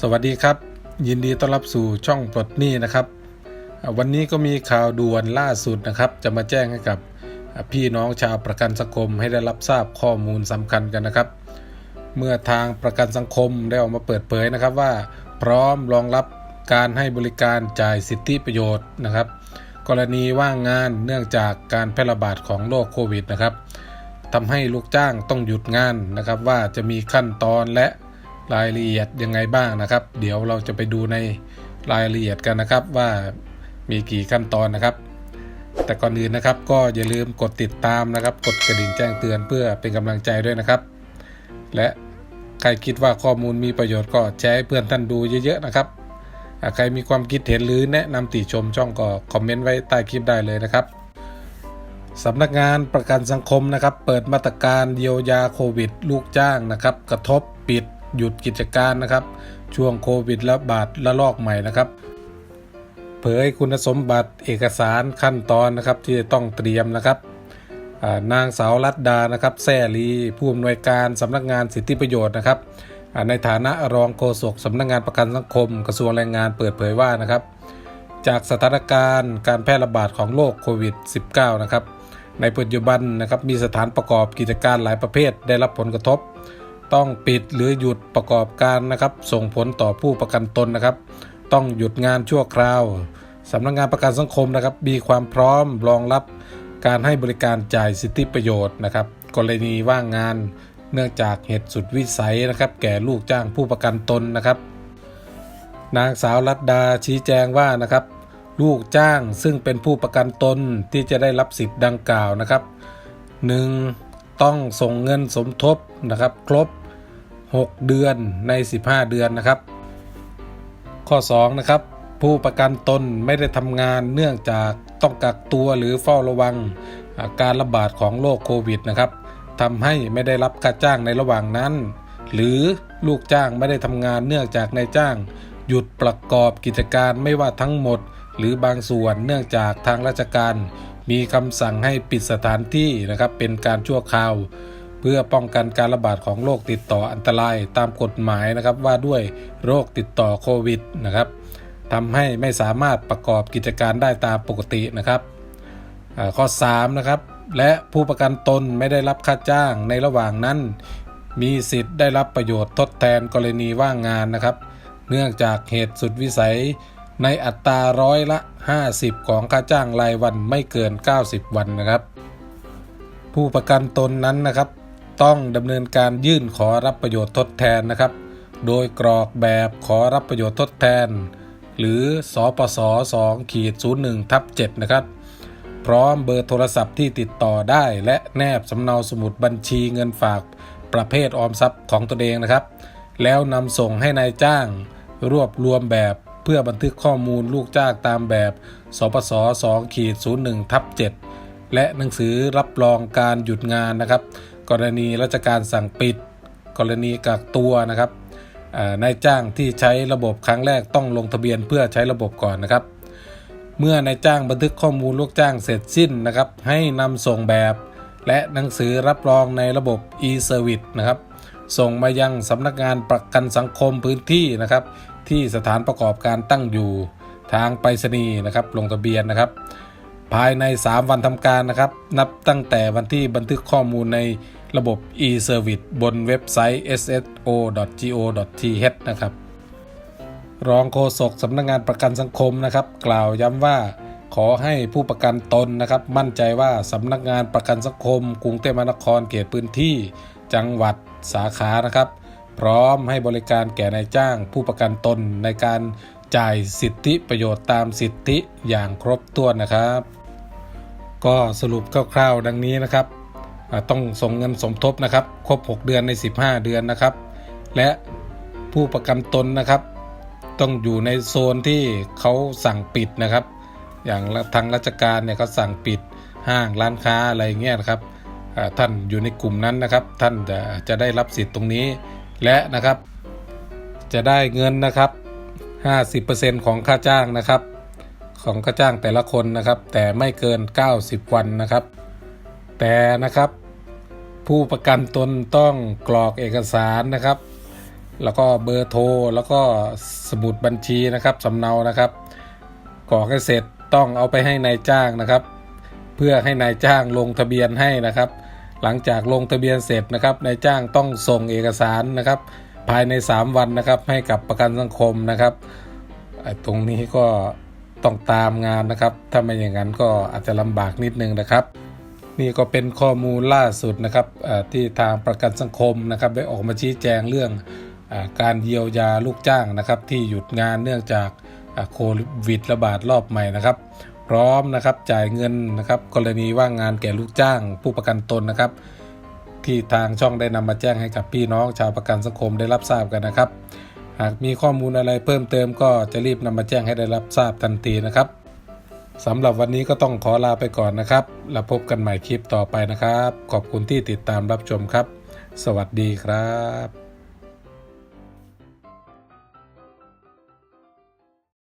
สวัสดีครับ ยินดีต้อนรับสู่ช่องปลดหนี้นะครับ วันนี้ก็มีข่าวด่วนล่าสุดนะครับ จะมาแจ้งให้กับพี่น้องชาวประกันสังคมให้ได้รับทราบข้อมูลสำคัญกันนะครับ เมื่อทางประกันสังคมได้ออกมาเปิดเผยนะครับว่า พร้อมรองรับการให้บริการจ่ายสิทธิประโยชน์นะครับ กรณีว่างงานเนื่องจากการแพร่ระบาดของโรคโควิดนะครับทำให้ลูกจ้างต้องหยุดงานนะครับว่าจะมีขั้นตอนและ รายละเอียดยังไงบ้างนะครับ เดี๋ยวเราจะไปดูในรายละเอียดกันนะครับว่ามีกี่ขั้นตอนนะครับ แต่ก่อนอื่นนะครับก็อย่าลืมกดติดตามนะครับ กดกระดิ่งแจ้งเตือนเพื่อเป็นกำลังใจด้วยนะครับ และใครคิดว่าข้อมูลมีประโยชน์ก็แชร์ให้เพื่อนท่านดูเยอะๆนะครับอ่าใครมีความคิดเห็นหรือแนะนำติชมช่องก็คอมเมนต์ไว้ใต้คลิปได้เลยนะครับสำนักงานประกันสังคมนะครับ เปิดมาตรการเยียวยาโควิด ลูกจ้างนะครับ กระทบปิด หยุดกิจการนะครับ ช่วงโควิดระบาดระลอกใหม่นะครับ เผยคุณสมบัติเอกสารขั้นตอนนะครับที่จะต้องเตรียมนะครับนางสาวรัตดานะครับแซ่ลีผู้อำนวยการสำนักงานสิทธิประโยชน์นะครับในฐานะรองโฆษกสำนักงานประกันสังคม กระทรวงแรงงานเปิดเผยว่านะครับ จากสถานการณ์การแพร่ระบาดของโรคโควิด -19 นะครับในปัจจุบันนะครับมีสถานประกอบกิจการหลายประเภทได้รับผลกระทบ ต้องปิดหรือหยุดประกอบการนะครับ ส่งผลต่อผู้ประกันตนนะครับ ต้องหยุดงานชั่วคราวสำนักงานประกันสังคมนะครับ มีความพร้อมรองรับการให้บริการจ่ายสิทธิประโยชน์นะครับ กรณีว่างงานเนื่องจากเหตุสุดวิสัยนะครับ แก่ลูกจ้างผู้ประกันตนนะครับ นางสาวรัตดาชี้แจงว่านะครับ ลูกจ้างซึ่งเป็นผู้ประกันตนที่จะได้รับสิทธิ์ดังกล่าวนะครับ 1. ต้องส่งเงินสมทบนะครับ ครบ 6 เดือนใน 15 เดือนนะครับ ข้อ 2 นะครับ ผู้ประกันตนไม่ได้ทำงานเนื่องจากต้องกักตัวหรือเฝ้าระวังาการระบาดของโรคโควิดนะครับทำให้ไม่ได้รับค่าจ้างในระหว่างนั้น หรือลูกจ้างไม่ได้ทำงานเนื่องจากนายจ้าง หยุดประกอบกิจการไม่ว่าทั้งหมด หรือบางส่วนเนื่องจากทางราชการ มีคำสั่งให้ปิดสถานที่นะครับเป็นการชั่วคราว เพื่อป้องกันการระบาดของโรคติดต่ออันตรายตามกฎหมายนะครับว่าด้วยโรคติดต่อโควิดนะครับทำให้ไม่สามารถประกอบกิจการได้ตามปกตินะครับข้อ3นะครับและผู้ประกันตนไม่ได้รับค่าจ้างในระหว่างนั้น มีสิทธิ์ได้รับประโยชน์ทดแทนกรณีว่างงานนะครับ เนื่องจากเหตุสุดวิสัย ในอัตราร้อยละ 50 ของค่าจ้างรายวันไม่เกิน 90 วันนะครับ ผู้ประกันตนนั้นนะครับ ต้องดำเนินการยื่นขอรับประโยชน์ทดแทนนะครับ โดยกรอกแบบขอรับประโยชน์ทดแทน หรือสอปส2ขีด01ทับ7นะครับ พร้อมเบอร์โทรศัพท์ที่ติดต่อได้ และแนบสำเนาสมุดบัญชีเงินฝากประเภทออมทรัพย์ของตนเองนะครับ แล้วนำส่งให้นายจ้าง รวบรวมแบบ เพื่อบันทึกข้อมูลลูกจ้างตามแบบ สปส2ขีด01ทับ7และหนังสือรับรองการหยุดงานนะครับ กรณีราชการสั่งปิด กรณีกักตัวนะครับนายจ้างที่ใช้ระบบครั้งแรกต้องลงทะเบียนเพื่อใช้ระบบก่อนนะครับ เมื่อนายจ้างบันทึกข้อมูลลูกจ้างเสร็จสิ้นนะครับ ให้นำส่งแบบ และหนังสือรับรองในระบบ e-service นะครับ ส่งมายังสำนักงานประกันสังคมพื้นที่นะครับ ที่สถานประกอบการตั้งอยู่ทางไปรษณีย์นะครับ ลงทะเบียนนะครับ ภายใน 3 วันทำการนะครับ นับตั้งแต่วันที่บันทึกข้อมูลในระบบ e-service บนเว็บไซต์ sso.go.th นะครับ รองโฆษกสำนักงานประกันสังคมนะครับ กล่าวย้ำว่าขอให้ผู้ประกันตนนะครับ มั่นใจว่าสำนักงานประกันสังคม กรุงเทพมหานครเขตพื้นที่ จังหวัดสาขานะครับ พร้อมให้บริการแก่นายจ้างผู้ประกันตนในการจ่ายสิทธิประโยชน์ตามสิทธิอย่างครบถ้วนนะครับ ก็สรุปคร่าวๆดังนี้นะครับต้องส่งเงินสมทบนะครับ ครบ 6 เดือนใน 15 เดือนนะครับ และผู้ประกันตนนะครับ ต้องอยู่ในโซนที่เขาสั่งปิดนะครับ อย่างทางราชการเนี่ยเขาสั่งปิดห้างร้านค้าอะไรเงี้ยนะครับท่านอยู่ในกลุ่มนั้นนะครับ ท่านจะจะได้รับสิทธิ์ตรงนี้ และนะครับ จะได้เงินนะครับ 50%ของค่าจ้างนะครับ ของค่าจ้างแต่ละคนนะครับ แต่ไม่เกิน 90 วันนะครับ แต่นะครับ ผู้ประกันตนต้องกรอกเอกสารนะครับ แล้วก็เบอร์โทรแล้วก็สมุดบัญชีนะครับสำเนานะครับกรอกให้เสร็จต้องเอาไปให้นายจ้างนะครับ เพื่อให้นายจ้างลงทะเบียนให้นะครับ หลังจากลงทะเบียนเสร็จนะครับนายจ้างต้องส่งเอกสารนะครับ ภายใน 3 วันนะครับให้กับประกันสังคมนะครับ ตรงนี้ก็ต้องตามงานนะครับ ถ้าไม่อย่างนั้นก็อาจจะลำบากนิดนึงนะครับ นี่ก็เป็นข้อมูลล่าสุดนะครับที่ทางประกันสังคมนะครับ ได้ออกมาชี้แจงเรื่องอการเยียวยาลูกจ้างนะครับ ที่หยุดงานเนื่องจากโควิดระบาดรอบใหม่นะครับ พร้อมนะครับจ่ายเงินนะครับกรณีว่างงานแก่ลูกจ้าง ผู้ประกันตนนะครับ ที่ทางช่องได้นำมาแจ้งให้กับพี่น้องชาวประกันสังคมได้รับทราบกันนะครับ หากมีข้อมูลอะไรเพิ่มเติมก็จะรีบนำมาแจ้งให้ได้รับทราบทันทีนะครับสำหรับวันนี้ก็ต้องขอลาไปก่อนนะครับ แล้วพบกันใหม่คลิปต่อไปนะครับ ขอบคุณที่ติดตามรับชมครับ สวัสดีครับ